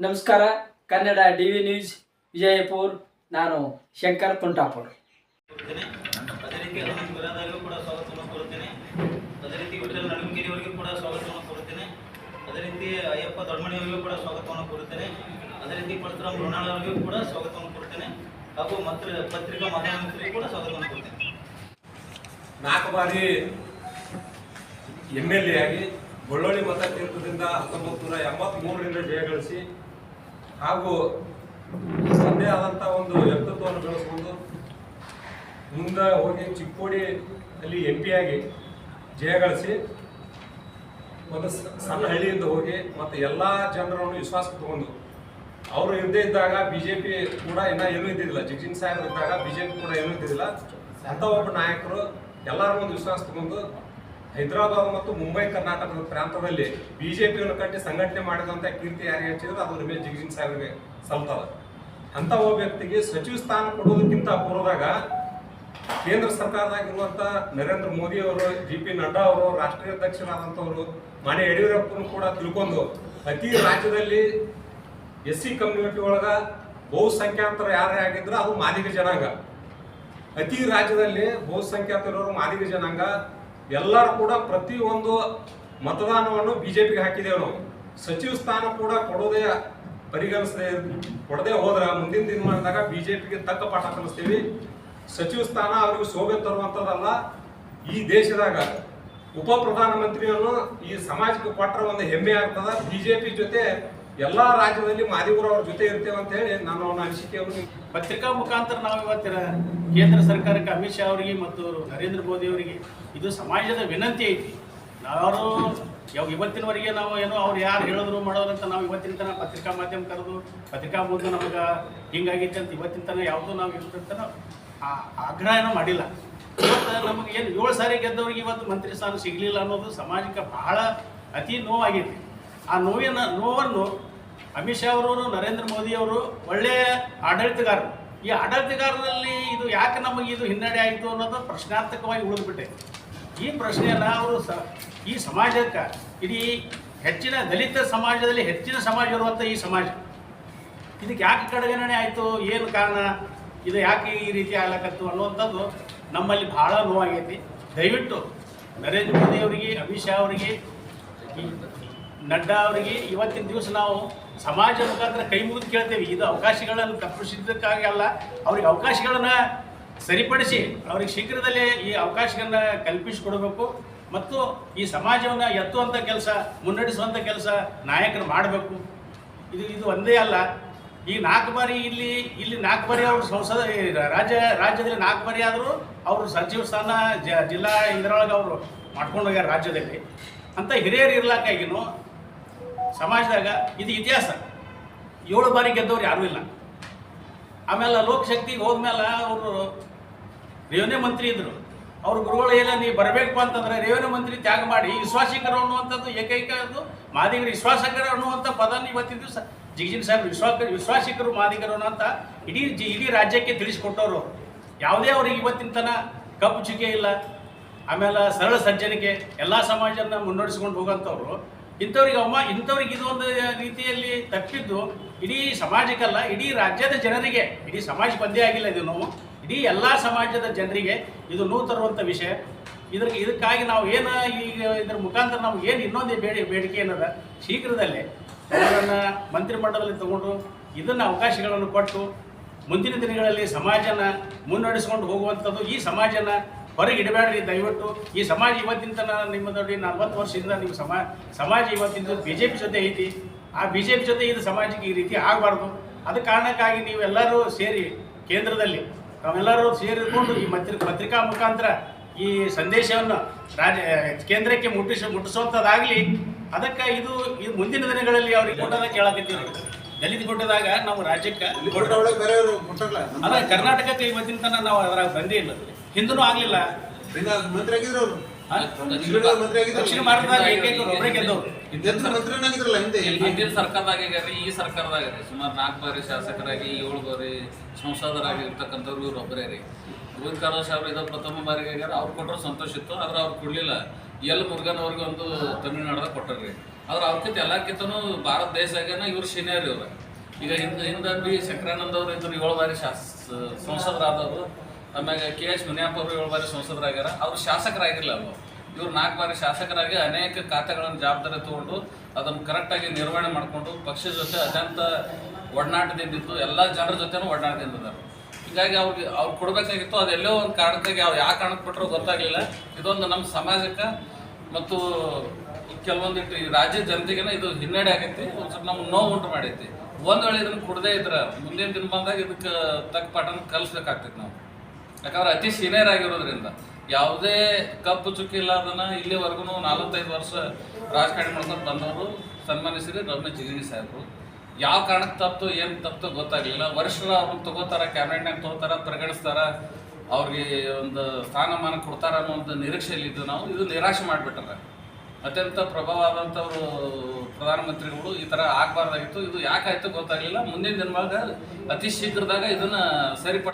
ನಮಸ್ಕಾರ, Kannada D V news, Vijayapur, ನಾನು ಶಂಕರ್ ತುಂಟಾಪುರ್ ಅದೇ ರೀತಿ ವಿಠಲ್ ನಡುಮಗಿರಿಯವರಿಗೂ ಕೂಡ ಸ್ವಾಗತವನ್ನು ಕೋರುತ್ತೇನೆ ಅದೇ ರೀತಿ ಅಯ್ಯಪ್ಪ ದೊಡ್ಮಣಿಯವರಿಗೂ ಕೂಡ ಸ್ವಾಗತವನ್ನು ಕೋರುತ್ತೇನೆ ಅದೇ ರೀತಿ ಪರಶುರಾಮ್ ಲೋನಾಳ್ ಅವರಿಗೂ ಕೂಡ ಸ್ವಾಗತವನ್ನು ಕೊಡ್ತೇನೆ ಹಾಗೂ ಮತ್ರ ಪತ್ರಿಕಾ ಮಾಧ್ಯಮದವರಿಗೂ ಕೂಡ ಸ್ವಾಗತವನ್ನು ಕೊಡ್ತೇನೆ ನಾಲ್ಕು ಬಾರಿ ಎಂ ಎಲ್ ಎ ಆಗಿ ಬಳ್ಳೊಳ್ಳಿ ಮತ ಕ್ಷೇತ್ರದಿಂದ ಹತ್ತೊಂಬತ್ತು ನೂರ ಎಂಬತ್ಮೂರರಿಂದ ಜಯಗಳಿಸಿ ಹಾಗೂ ತನ್ನದೇ ಆದಂಥ ಒಂದು ವ್ಯಕ್ತಿತ್ವವನ್ನು ಬೆಳೆಸ್ಕೊಂಡು ಮುಂದೆ ಹೋಗಿ ಚಿಕ್ಕೋಡಿ ಅಲ್ಲಿ ಎಂ ಪಿ ಆಗಿ ಜಯಗಳಿಸಿ ಒಂದು ಸಣ್ಣ ಹಳ್ಳಿಯಿಂದ ಹೋಗಿ ಮತ್ತು ಎಲ್ಲ ಜನರನ್ನು ವಿಶ್ವಾಸಕ್ಕೆ ತಗೊಂಡು ಅವರು ಇರದೇ ಇದ್ದಾಗ ಬಿಜೆಪಿ ಕೂಡ ಇನ್ನೂ ಏನೂ ಇದ್ದಿದ್ದಿಲ್ಲ. ಜಿಜಿನ್ ಸಾಹೇಬ್ ಇದ್ದಾಗ ಬಿಜೆಪಿ ಕೂಡ ಏನೂ ಇದ್ದಿದ್ದಿಲ್ಲ. ಅಂತ ಒಬ್ಬ ನಾಯಕರು ಎಲ್ಲರೂ ಒಂದು ವಿಶ್ವಾಸ ತಗೊಂಡು ಹೈದರಾಬಾದ್ ಮತ್ತು ಮುಂಬೈ ಕರ್ನಾಟಕದ ಪ್ರಾಂತದಲ್ಲಿ ಬಿಜೆಪಿಯನ್ನು ಕಟ್ಟಿ ಸಂಘಟನೆ ಮಾಡಿದಂಥ ಕೀರ್ತಿ ಯಾರಿಗೆ ಹಚ್ಚಿದ್ರೆ ಅದು ರಮೇಶ್ ಜಿಗಜಿನ್ ಸಾಹೇಬ್ಗೆ ಸಲ್ತದ ಅಂತ ಒಬ್ಬ ವ್ಯಕ್ತಿಗೆ ಸಚಿವ ಸ್ಥಾನ ಕೊಡೋದಕ್ಕಿಂತ ಪೂರ್ವದಾಗ ಕೇಂದ್ರ ಸರ್ಕಾರದಾಗಿರುವಂತ ನರೇಂದ್ರ ಮೋದಿ ಅವರು ಜಿ ಪಿ ನಡ್ಡಾ ಅವರು, ರಾಷ್ಟ್ರೀಯ ಅಧ್ಯಕ್ಷರಾದಂಥವರು, ಮಾನ್ಯ ಯಡಿಯೂರಪ್ಪನು ಕೂಡ ತಿಳ್ಕೊಂಡು ಅತಿ ರಾಜ್ಯದಲ್ಲಿ ಎಸ್ ಸಿ ಕಮ್ಯುನಿಟಿ ಒಳಗ ಬಹುಸಂಖ್ಯಾತರ ಯಾರೇ ಆಗಿದ್ರು ಅದು ಮಾದಿಗ ಜನಾಂಗ. ಅತಿ ರಾಜ್ಯದಲ್ಲಿ ಬಹುಸಂಖ್ಯಾತರವರು ಮಾದಿಗ ಜನಾಂಗ. ಎಲ್ಲರೂ ಕೂಡ ಪ್ರತಿ ಒಂದು ಮತದಾನವನ್ನು ಬಿಜೆಪಿಗೆ ಹಾಕಿದ್ದೇವೆ ನಾವು. ಸಚಿವ ಸ್ಥಾನ ಕೂಡ ಕೊಡೋದೇ ಪರಿಗಣಿಸದೆ ಕೊಡದೆ ಹೋದ್ರೆ ಮುಂದಿನ ದಿನಮಾನದಾಗ ಬಿಜೆಪಿಗೆ ತಕ್ಕ ಪಾಠ ಕಲಿಸ್ತೀವಿ. ಸಚಿವ ಸ್ಥಾನ ಅವ್ರಿಗೆ ಶೋಭೆ ತರುವಂಥದ್ದಲ್ಲ ಈ ದೇಶದಾಗ. ಉಪ ಪ್ರಧಾನಮಂತ್ರಿಯನ್ನು ಈ ಸಮಾಜಕ್ಕೆ ಕೊಟ್ಟರೆ ಒಂದು ಹೆಮ್ಮೆ ಆಗ್ತದ. ಬಿಜೆಪಿ ಜೊತೆ ಎಲ್ಲಾ ರಾಜ್ಯದಲ್ಲಿ ಮಾದಿಗುರು ಅವ್ರ ಜೊತೆ ಇರ್ತೇವೆ ಅಂತ ಹೇಳಿ ನಾನು ಅವನ ಅವ್ರಿಗೆ ಪತ್ರಿಕಾ ಮುಖಾಂತರ ನಾವು ಇವತ್ತಿನ ಕೇಂದ್ರ ಸರ್ಕಾರಕ್ಕೆ ಅಮಿತ್ ಶಾ ಅವರಿಗೆ ಮತ್ತು ನರೇಂದ್ರ ಮೋದಿ ಅವರಿಗೆ ಇದು ಸಮಾಜದ ವಿನಂತಿ ಐತಿ. ನಾವು ಯಾವ ಇವತ್ತಿನವರೆಗೆ ನಾವು ಏನೋ ಅವ್ರು ಯಾರು ಹೇಳಿದ್ರು ಮಾಡೋರು ಅಂತ ನಾವು ಇವತ್ತಿನ ತನಕ ಪತ್ರಿಕಾ ಮಾಧ್ಯಮ ಕರೆದು ಪತ್ರಿಕಾ ಮೂಲಕ ನಮಗೆ ಹಿಂಗಾಗೈತೆ ಅಂತ ಇವತ್ತಿನ ತನಕ ಯಾವುದೂ ನಾವು ಇವತ್ತಿನ ಆ ಏನೋ ಮಾಡಿಲ್ಲ. ಇವತ್ತು ನಮಗೆ ಏನು ಏಳು ಸಾರಿ ಗೆದ್ದವ್ರಿಗೆ ಇವತ್ತು ಮಂತ್ರಿ ಸ್ಥಾನ ಸಿಗಲಿಲ್ಲ ಅನ್ನೋದು ಸಮಾಜಕ್ಕೆ ಬಹಳ ಅತಿ ನೋವಾಗೈತಿ ಆ ನೋವಿನ, ನೋವನ್ನು ಅಮಿತ್ ಶಾ ಅವರು, ನರೇಂದ್ರ ಮೋದಿ ಅವರು ಒಳ್ಳೆಯ ಆಡಳಿತಗಾರರು. ಈ ಆಡಳಿತಗಾರರಲ್ಲಿ ಇದು ಯಾಕೆ ನಮಗೆ ಇದು ಹಿನ್ನಡೆ ಆಯಿತು ಅನ್ನೋದು ಪ್ರಶ್ನಾರ್ಥಕವಾಗಿ ಉಳಿದ್ಬಿಟ್ಟೆ. ಈ ಪ್ರಶ್ನೆಯನ್ನು ಅವರು ಸ, ಈ ಸಮಾಜಕ್ಕೆ, ಇಡೀ ಹೆಚ್ಚಿನ ದಲಿತ ಸಮಾಜದಲ್ಲಿ ಹೆಚ್ಚಿನ ಸಮಾಜ ಇರುವಂಥ ಈ ಸಮಾಜ. ಇದಕ್ಕೆ ಯಾಕೆ ಕಡೆಗಣನೆ ಆಯಿತು? ಏನು ಕಾರಣ? ಇದು ಯಾಕೆ ಈ ರೀತಿ ಆಗ್ಲಕತ್ತು ಅನ್ನುವಂಥದ್ದು ನಮ್ಮಲ್ಲಿ ಬಹಳ ನೋವಾಗೈತಿ. ದಯವಿಟ್ಟು ನರೇಂದ್ರ ಮೋದಿ ಅವರಿಗೆ, ಅಮಿತ್ ಶಾ ಅವರಿಗೆ ನಡ್ಡಾ ಅವರಿಗೆ ಇವತ್ತಿನ ದಿವಸ ನಾವು ಸಮಾಜ ಮುಖಾಂತರ ಕೈ ಮುಗಿದು ಕೇಳ್ತೇವೆ. ಇದು ಅವಕಾಶಗಳನ್ನು ತಪ್ಪಿಸಿದ್ದಕ್ಕಾಗಿ ಅಲ್ಲ, ಅವ್ರಿಗೆ ಅವಕಾಶಗಳನ್ನು ಸರಿಪಡಿಸಿ ಅವ್ರಿಗೆ ಶೀಘ್ರದಲ್ಲೇ ಈ ಅವಕಾಶಗಳನ್ನ ಕಲ್ಪಿಸಿಕೊಡಬೇಕು. ಮತ್ತು ಈ ಸಮಾಜವನ್ನು ಎತ್ತುವಂಥ ಕೆಲಸ ಮುನ್ನಡೆಸುವಂಥ ಕೆಲಸ ನಾಯಕರು ಮಾಡಬೇಕು. ಇದು ಇದು ಒಂದೇ ಅಲ್ಲ. ಈ ನಾಲ್ಕು ಬಾರಿ ಇಲ್ಲಿ ಇಲ್ಲಿ ನಾಲ್ಕು ಬಾರಿ ಅವರು ಸಂಸದ ರಾಜ್ಯ, ರಾಜ್ಯದಲ್ಲಿ ನಾಲ್ಕು ಬಾರಿ ಆದರೂ ಅವರು ಸಚಿವ ಸ್ಥಾನ ಜಿಲ್ಲಾ ಇದರೊಳಗೆ ಅವರು ಮಾಡ್ಕೊಂಡು ಹೋಗ್ಯಾರ ರಾಜ್ಯದಲ್ಲಿ. ಅಂತ ಹಿರಿಯರು ಇರ್ಲಾಕಾಗಿನೂ ಸಮಾಜದಾಗ ಇದು ಇತಿಹಾಸ. ಏಳು ಬಾರಿ ಗೆದ್ದವ್ರು ಯಾರೂ ಇಲ್ಲ. ಆಮೇಲೆ ಲೋಕಶಕ್ತಿಗೆ ಹೋದ್ಮೇಲೆ ಅವರು ರೇವನ್ಯೂ ಮಂತ್ರಿ ಇದ್ರು. ಅವ್ರ ಗುರುಗಳು ಇಲ್ಲ ನೀವು ಬರಬೇಕು ಅಂತಂದ್ರೆ ರೇವನ್ಯೂ ಮಂತ್ರಿ ತ್ಯಾಗ ಮಾಡಿ ವಿಶ್ವಾಸಿಕರು ಅನ್ನುವಂಥದ್ದು ಏಕೈಕ ಅದು. ಮಾದಿಗರು ವಿಶ್ವಾಸಕರು ಅನ್ನುವಂಥ ಪದನ ಇವತ್ತಿದ್ದು ದಿವಸ. ಜಿಗಿಜಿನ್ ಸಾಹೇಬ್ ವಿಶ್ವಾಸ ವಿಶ್ವಾಸಿಕರು ಮಾದಿಗರು ಅನ್ನೋಂಥ ಇಡೀ ಜಿ, ಇಡೀ ರಾಜ್ಯಕ್ಕೆ ತಿಳಿಸ್ಕೊಟ್ಟವರು ಯಾವುದೇ ಅವ್ರಿಗೆ ಇವತ್ತಿನ ತನ ಕಪ್ಪು ಚುಕ್ಕೆ ಇಲ್ಲ. ಆಮೇಲೆ ಸರಳ ಸಜ್ಜನಿಕೆ, ಎಲ್ಲ ಸಮಾಜನ ಮುನ್ನಡೆಸ್ಕೊಂಡು ಹೋಗೋಂಥವ್ರು. ಇಂಥವ್ರಿಗೆ ಅಮ್ಮ ಇಂಥವ್ರಿಗೆ ಒಂದು ರೀತಿಯಲ್ಲಿ ತಪ್ಪಿದ್ದು ಇಡೀ ಸಮಾಜಕ್ಕಲ್ಲ, ಇಡೀ ರಾಜ್ಯದ ಜನರಿಗೆ, ಇಡೀ ಸಮಾಜಕ್ಕೆ ಒಂದೇ ಆಗಿಲ್ಲ ಇದು ನೋವು. ಇಡೀ ಎಲ್ಲ ಸಮಾಜದ ಜನರಿಗೆ ಇದು ನೋವು ತರುವಂಥ ವಿಷಯ. ಇದ್ರ ಇದಕ್ಕಾಗಿ ನಾವು ಏನು ಈಗ ಇದ್ರ ಮುಖಾಂತರ ನಾವು ಏನು ಇನ್ನೊಂದು ಬೇಡಿ, ಬೇಡಿಕೆ ಏನದ? ಶೀಘ್ರದಲ್ಲೇ ಅವರನ್ನು ಮಂತ್ರಿಮಂಡಲದಲ್ಲಿ ತಗೊಂಡು ಇದನ್ನು ಅವಕಾಶಗಳನ್ನು ಕೊಟ್ಟು ಮುಂದಿನ ದಿನಗಳಲ್ಲಿ ಸಮಾಜನ ಮುನ್ನಡೆಸ್ಕೊಂಡು ಹೋಗುವಂಥದ್ದು ಈ ಸಮಾಜನ ಹೊರಗೆ ಇಡಬೇಡ್ರಿ ದಯವಿಟ್ಟು. ಈ ಸಮಾಜ ಇವತ್ತಿನ ತನಕ ನಿಮ್ಮ ನೋಡಿ ನಲ್ವತ್ತು ವರ್ಷದಿಂದ ನಿಮ್ಮ ಸಮಾಜ ಸಮಾಜ ಇವತ್ತಿನ ಬಿ ಜೆ ಪಿ ಜೊತೆ ಐತಿ. ಆ ಬಿ ಜೆ ಪಿ ಜೊತೆ ಇದು ಸಮಾಜಕ್ಕೆ ಈ ರೀತಿ ಆಗಬಾರ್ದು. ಅದ ಕಾರಣಕ್ಕಾಗಿ ನೀವೆಲ್ಲರೂ ಸೇರಿ ಕೇಂದ್ರದಲ್ಲಿ ತಾವೆಲ್ಲರೂ ಸೇರಿಕೊಂಡು ಈ ಮತ್ರಿ ಪತ್ರಿಕಾ ಮುಖಾಂತರ ಈ ಸಂದೇಶವನ್ನು ರಾಜ ಕೇಂದ್ರಕ್ಕೆ ಮುಟ್ಟಿಸ ಮುಟ್ಟಿಸುವಂಥದ್ದಾಗಲಿ ಅದಕ್ಕೆ ಇದು ಇದು ಮುಂದಿನ ದಿನಗಳಲ್ಲಿ ಅವ್ರಿಗೆ ಕೊಟ್ಟದ ಕೇಳಕತ್ತೀವಿ ದಲಿತ ಕೊಟ್ಟದಾಗ ನಾವು ರಾಜ್ಯಕ್ಕೆ ಅಲ್ಲ ಕರ್ನಾಟಕಕ್ಕೆ ಇವತ್ತಿನ ತನಕ ನಾವು ಅದ್ರಾಗ ಬಂದೇ ಇಲ್ಲ. ಹಿಂದೂ ಆಗಲಿಲ್ಲ ಮಂತ್ರಿ ಆಗಿದ್ರು ಅವರು. ದಕ್ಷಿಣ ಭಾರತದಾಗ ಏಕೈಕ ಒಬ್ಬರೇ ಗೆದ್ದವ್ರು ಮಂತ್ರಿನಾಗಿದ್ರಲ್ಲ ಹಿಂದೆ. ಹಿಂದಿನ ಸರ್ಕಾರದಾಗ ಈ ಸರ್ಕಾರದಾಗ ರೀ ಸುಮಾರು ನಾಲ್ಕು ಬಾರಿ ಶಾಸಕರಾಗಿ ಏಳು ಬಾರಿ ಸಂಸದರಾಗಿ ಇರ್ತಕ್ಕಂಥವ್ರು ಇವ್ರು ಒಬ್ಬರೇ ರೀ. ಗೋವಿಂದ ಕಾರವಾರ ಸಾಹೇಬ್ರು ಇದು ಪ್ರಥಮ ಬಾರಿಗೆ ಆಗ್ಯಾರ. ಅವ್ರು ಕೊಟ್ಟರು ಸಂತೋಷ ಇತ್ತು ಆದ್ರೆ ಅವ್ರು ಕೊಡಲಿಲ್ಲ. ಎಲ್ ಮುರುಗನ್ ಅವ್ರಿಗೆ ಒಂದು ತಮಿಳ್ನಾಡದಾಗ ಕೊಟ್ಟರ್ರಿ ಆದ್ರೆ ಅವ್ರಕ್ಕಿಂತ ಎಲ್ಲಕ್ಕಿಂತನೂ ಭಾರತ ದೇಶದಾಗನ ಇವ್ರು ಸೀನಿಯರ್ ಇವ್ರ. ಈಗ ಹಿಂದೆ ಹಿಂದೆ ಬಿ ಶಂಕರಾನಂದ ಅವರು ಇದ್ರು ಏಳು ಬಾರಿ ಶಾಸ ಸಂಸದರಾದವರು. ಆಮ್ಯಾಗ ಕೆ ಎಚ್ ಮುನಿಯಪ್ಪ ಅವರು ಏಳು ಬಾರಿ ಸಂಸದರಾಗ್ಯಾರ. ಅವರು ಶಾಸಕರಾಗಿರಲಿಲ್ಲ ಅವರು. ಇವರು ನಾಲ್ಕು ಬಾರಿ ಶಾಸಕರಾಗಿ ಅನೇಕ ಖಾತೆಗಳನ್ನು ಜವಾಬ್ದಾರಿ ತಗೊಂಡು ಅದನ್ನು ಕರೆಕ್ಟಾಗಿ ನಿರ್ವಹಣೆ ಮಾಡಿಕೊಂಡು ಪಕ್ಷದ ಜೊತೆ ಅತ್ಯಂತ ಒಡನಾಟದಿಂದಿದ್ದು ಎಲ್ಲ ಜನರ ಜೊತೆನೂ ಒಡನಾಟದಿಂದಿದ್ದಾರೆ ಹೀಗಾಗಿ ಅವ್ರಿಗೆ ಅವ್ರು ಕೊಡಬೇಕಾಗಿತ್ತು ಅದೆಲ್ಲೋ ಒಂದು ಕಾರಣಕ್ಕಾಗಿ ಅವ್ರು ಯಾವ ಕಾರಣಕ್ಕೆ ಕೊಟ್ಟರು ಗೊತ್ತಾಗಲಿಲ್ಲ. ಇದೊಂದು ನಮ್ಮ ಸಮಾಜಕ್ಕೆ ಮತ್ತು ಕೆಲವೊಂದಿಟ್ಟು ಈ ರಾಜ್ಯ ಜನತೆಗೆನ ಇದು ಹಿನ್ನಡೆ ಆಗೈತಿ, ಒಂದು ಸ್ವಲ್ಪ ನಮ್ಗೆ ನೋವು ಉಂಟು ಮಾಡೈತಿ. ಒಂದು ವೇಳೆ ಇದನ್ನು ಕುಡದೇ ಇದ್ರೆ ಮುಂದಿನ ದಿನ ಬಂದಾಗ ಇದಕ್ಕೆ ತಕ್ಕ ಪಾಠನ ಕಲಿಸ್ಬೇಕಾಗ್ತೈತಿ ನಾವು. ಯಾಕಂದ್ರೆ ಅತಿ ಸೀನಿಯರ್ ಆಗಿರೋದ್ರಿಂದ ಯಾವುದೇ ಕಪ್ಪು ಚುಕ್ಕಿ ಇಲ್ಲದನ್ನ ಇಲ್ಲಿವರೆಗೂ ನಾಲ್ವತ್ತೈದು ವರ್ಷ ರಾಜಕಾರಣಿ ಮಾಡ್ಕೊಂಡು ಬಂದವರು ಸನ್ಮಾನಿಸಿದ್ರೆ ಶ್ರೀ ರಮೇಶ್ ಸಾಹೇಬ್ರು. ಯಾವ ಕಾರಣಕ್ಕೆ ತಪ್ಪು, ಏನು ತಪ್ಪು ಗೊತ್ತಾಗ್ಲಿಲ್ಲ. ವರ್ಷರ ಅವ್ರನ್ನ ತಗೋತಾರ ಕ್ಯಾಬಿನೆಟ್ನಾಗ ತಗೋತಾರ ಪರಿಗಣಿಸ್ತಾರ ಅವ್ರಿಗೆ ಒಂದು ಸ್ಥಾನಮಾನ ಕೊಡ್ತಾರ ಅನ್ನೋ ಒಂದು ನಿರೀಕ್ಷೆಯಲ್ಲಿದ್ದು ನಾವು. ಇದು ನಿರಾಶೆ ಮಾಡಿಬಿಟ್ಟಾರೆ. ಅತ್ಯಂತ ಪ್ರಭಾವವಾದಂಥವ್ರು ಪ್ರಧಾನಮಂತ್ರಿಗಳು ಈ ಥರ ಆಗಬಾರ್ದಾಗಿತ್ತು. ಇದು ಯಾಕಾಯ್ತು ಗೊತ್ತಾಗಲಿಲ್ಲ. ಮುಂದಿನ ದಿನವಾಗ ಅತಿ ಶೀಘ್ರದಾಗ ಇದನ್ನ ಸರಿಪಡಿಸ